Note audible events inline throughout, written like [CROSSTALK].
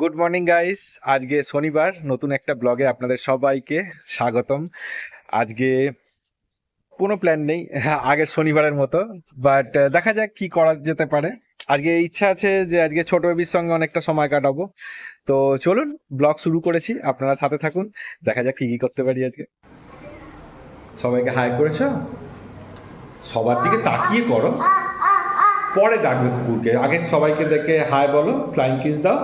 Good morning guys আজকে শনিবার, নতুন একটা ব্লগে আপনাদের সবাইকে স্বাগতম। আজকে কোনো প্ল্যান নেই, আগের শনিবারের মতো বাট দেখা যাক কি করা যেতে পারে। আজকে ইচ্ছা আছে যে আজকে ছোট বেবির সঙ্গে অনেকটা সময় কাটাবো। তো চলুন, ব্লগ শুরু করেছি, আপনারা সাথে থাকুন, দেখা যাক কি কি করতে পারি আজকে। সবাইকে হাই করেছ? সবার দিকে তাকিয়ে করো। পরে ডাকবে কুকুরকে। আগে সবাইকে দেখে হাই বলো ফ্লাইং কিস দাও।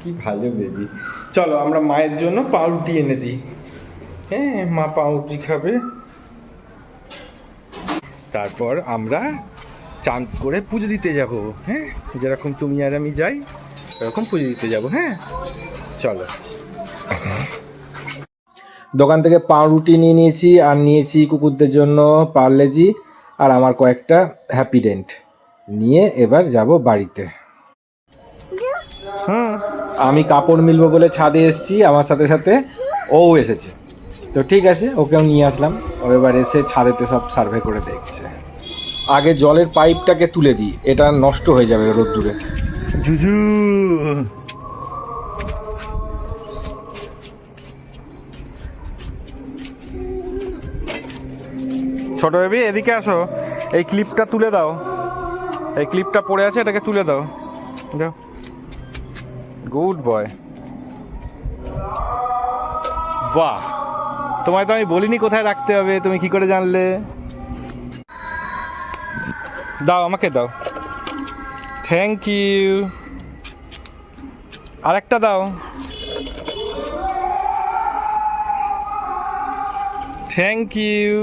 কি ভালো বেবি চলো, আমরা মায়ের জন্য পাউরুটি এনে দিই। হ্যাঁ মা পাউরুটি খাবে। তারপর আমরা চান করে পুজো দিতে যাব। হ্যাঁ যেরকম তুমি আর আমি যাই এরকম পুজো দিতে যাব। হ্যাঁ চলো। দোকান থেকে পাউরুটি নিয়ে নিয়েছি, আর নিয়েছি কুকুরদের জন্য পার্লেজি, আর আমার কয়েকটা হ্যাপিডেন্ট নিয়ে এবার যাব বাড়িতে। হুম। আমি কাপড় মিলবো বলে ছাদে এসেছি আমার সাথে সাথে ও এসেছে। তো ঠিক আছে ওকেও নিয়ে আসলাম। ও এবার এসে ছাদেতে সব সার্ভে করে দেখছে। আগে জলের পাইপটাকে তুলে দিই এটা নষ্ট হয়ে যাবে রোদ্দুরে। জুজু। ছোট বেবি এদিকে আসো। এই ক্লিপটা তুলে দাও। এই ক্লিপটা পড়ে আছে এটাকে তুলে দাও। যাও। Good boy. বাহ, তোমায় তো আমি বলিনি কোথায় রাখতে হবে, তুমি কি করে জানলে? দাও, আমাকে দাও। থ্যাংক ইউ আরেকটা দাও। থ্যাংক ইউ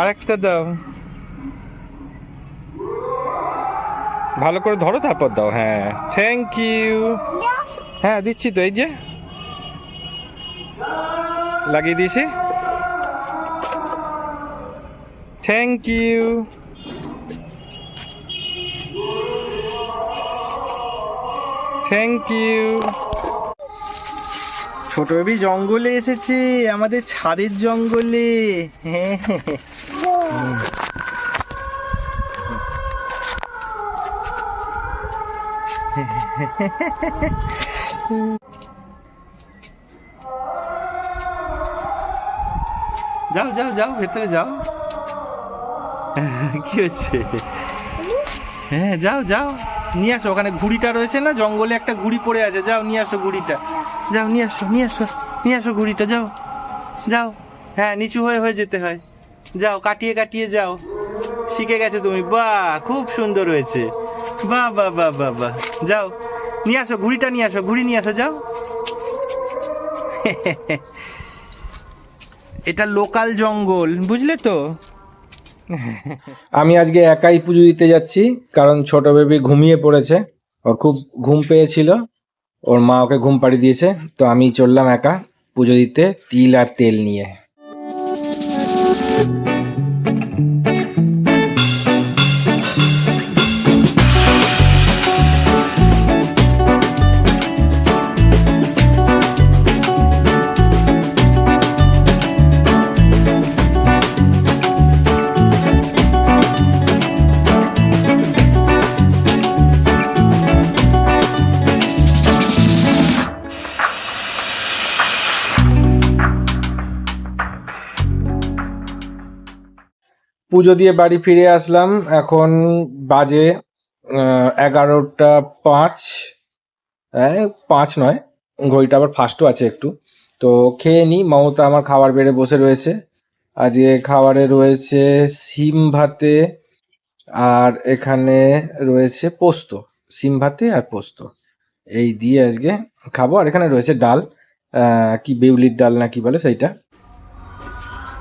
আরেকটা দাও। ভালো করে ধরো, তারপর দাও হ্যাঁ। থ্যাংক ইউ হ্যাঁ দিচ্ছি তো, এই যে। লাগিয়ে দিয়েছি। থ্যাংক ইউ থ্যাংক ইউ ছোট বেবি জঙ্গলে এসেছি, আমাদের ছাদের জঙ্গলে। হ্যাঁ [LAUGHS] যাও যাও যাও, ভেতরে যাও। কি হচ্ছে হ্যাঁ যাও যাও। নিয়ে আসো, ওখানে ঘুড়িটা রয়েছে না? জঙ্গলে একটা ঘুড়ি পড়ে আছে। যাও, নিয়ে আসো ঘুড়িটা। যাও, নিয়ে আসো নিয়ে আসো নিয়ে আসো ঘুড়িটা, যাও যাও। হ্যাঁ নিচু হয়ে হয়ে যেতে হয়। যাও, কাটিয়ে কাটিয়ে যাও। শিখে গেছো তুমি। বাহ, খুব সুন্দর হয়েছে। বাহ বাহ বাহ বাহ বাহ। যাও, নিয়ে আসো, ঘুড়িটা নিয়ে আসো, ঘুড়ি নিয়ে আসো, যাও। [LAUGHS] এটা লোকাল জঙ্গল, বুঝলে তো? আমি আজকে একাই পুজো দিতে যাচ্ছি, কারণ ছোট বেবি ঘুমিয়ে পড়েছে। ওর খুব ঘুম পেয়েছিল, ওর মা ওকে ঘুম পাড়িয়ে দিয়েছে, তো আমি চললাম একা পুজো দিতে তিল আর তেল নিয়ে। পুজো দিয়ে বাড়ি ফিরে আসলাম। এখন বাজে এগারোটা পাঁচ পাঁচ নয়। ঘড়িটা আবার ফাস্টও আছে একটু। তো খেয়ে নিই মমতা আমার খাবার বেড়ে বসে রয়েছে। আজকে খাবারে রয়েছে সিম ভাতে আর এখানে রয়েছে পোস্ত। সিম ভাতে আর পোস্ত। এই দিয়ে আজকে খাব। আর এখানে রয়েছে ডাল কি বেউলির ডাল না কি বলে সেইটা।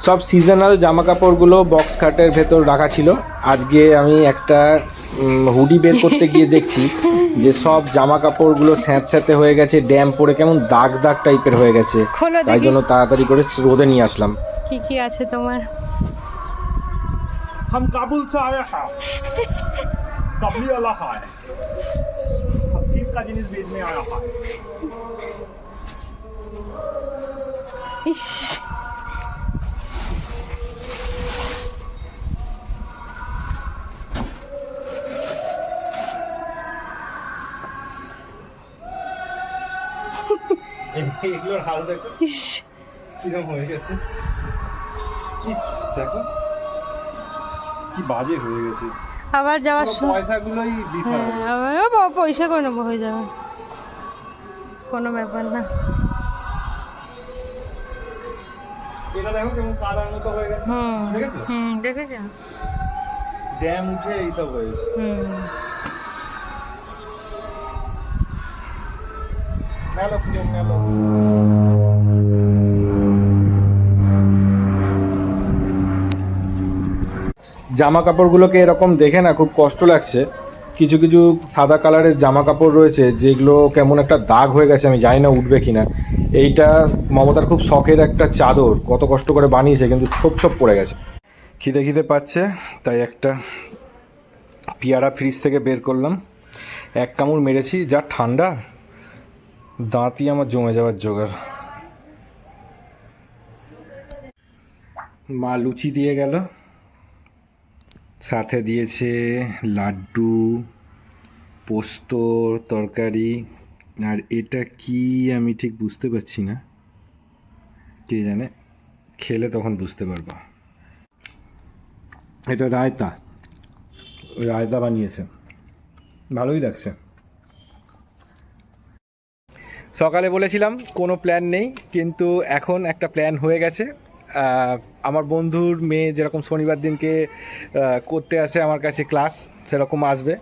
সব সিজনাল জামা কাপড়গুলো বক্স খাটের ভেতর রাখা ছিল আজকে আমি একটা হুডি বের করতে গিয়ে দেখছি যে সব জামা কাপড়গুলো স্যাঁতস্যাঁতে হয়ে গেছে ড্যাম পড়ে কেমন দাগ দাগ টাইপের হয়ে গেছে খোলো তাই দেখি জন্য তাড়াতাড়ি করে রোদে নিয়ে আসলাম কি কি আছে তোমার हम काबुल से आया है कबली वाला है हसीब का जिनिस भेजने आया है এগুলোর হাল দেখো। কিরম হয়ে গেছে। ইস দেখো। কি বাজে হয়ে গেছে। আবার যাওয়ার সময় পয়সাগুলোই বৃথা হ্যাঁ। আবারও প- পয়সা করে নেব হয়ে যাবে। কোনো ব্যাপার না। এটা দেখো কেমন কাদার মতো হয়ে গেছে। দেখেছ? হুম দেখেছ। ড্যাম উঠে এইসব হয়েছে। হুম। জামা কাপড়গুলোকে এরকম দেখে না খুব কষ্ট লাগছে। কিছু কিছু সাদা কালারের জামা কাপড় রয়েছে, যেগুলো কেমন একটা দাগ হয়ে গেছে, আমি জানি না উঠবে কিনা। এইটা মমতার খুব শখের একটা চাদর, কত কষ্ট করে বানিয়েছে, কিন্তু ছোপ ছোপ পড়ে গেছে। খিদে খিদে পাচ্ছে, তাই একটা পেয়ারা ফ্রিজ থেকে বের করলাম। এক কামড় মেরেছি, যা ঠান্ডা। দাঁতই আমার জমে যাওয়ার জোগাড়। মা লুচি দিয়ে গেল। সাথে দিয়েছে লাড্ডু, পোস্ত, তরকারি। আর এটা কি আমি ঠিক বুঝতে পারছি না। কে জানে? খেলে তখন বুঝতে পারব। এটা রায়তা। রায়তা বানিয়েছে। ভালোই লাগছে। সকালে বলেছিলাম, কোনো প্ল্যান নেই, কিন্তু এখন একটা প্ল্যান হয়ে গেছে। আমার বন্ধুর মেয়ে যেরকম শনিবার দিনকে করতে আসে আমার কাছে ক্লাস সেরকম আসবে।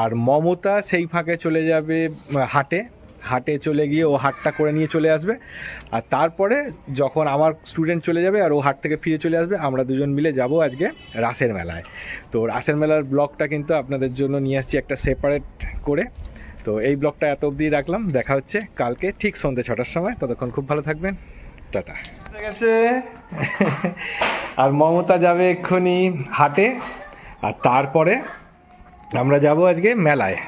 আর মমতা সেই ফাঁকে চলে যাবে হাটে। হাটে চলে গিয়ে ও হাটটা করে নিয়ে চলে আসবে। আর তারপরে যখন আমার স্টুডেন্ট চলে যাবে আর ও হাট থেকে ফিরে চলে আসবে, আমরা দুজন মিলে যাব আজকে রাসের মেলায়। তো রাসের মেলার ব্লগটা কিন্তু আপনাদের জন্য নিয়ে আসছি একটা সেপারেট করে। তো এই ব্লগটা এত অবধি রাখলাম। দেখা হচ্ছে কালকে ঠিক সন্ধ্যে ছটার সময়। ততক্ষণ খুব ভালো থাকবেন। টাটা। গেছে। আর মমতা যাবে এক্ষুনি হাটে, আর তারপরে আমরা যাব আজকে মেলায়।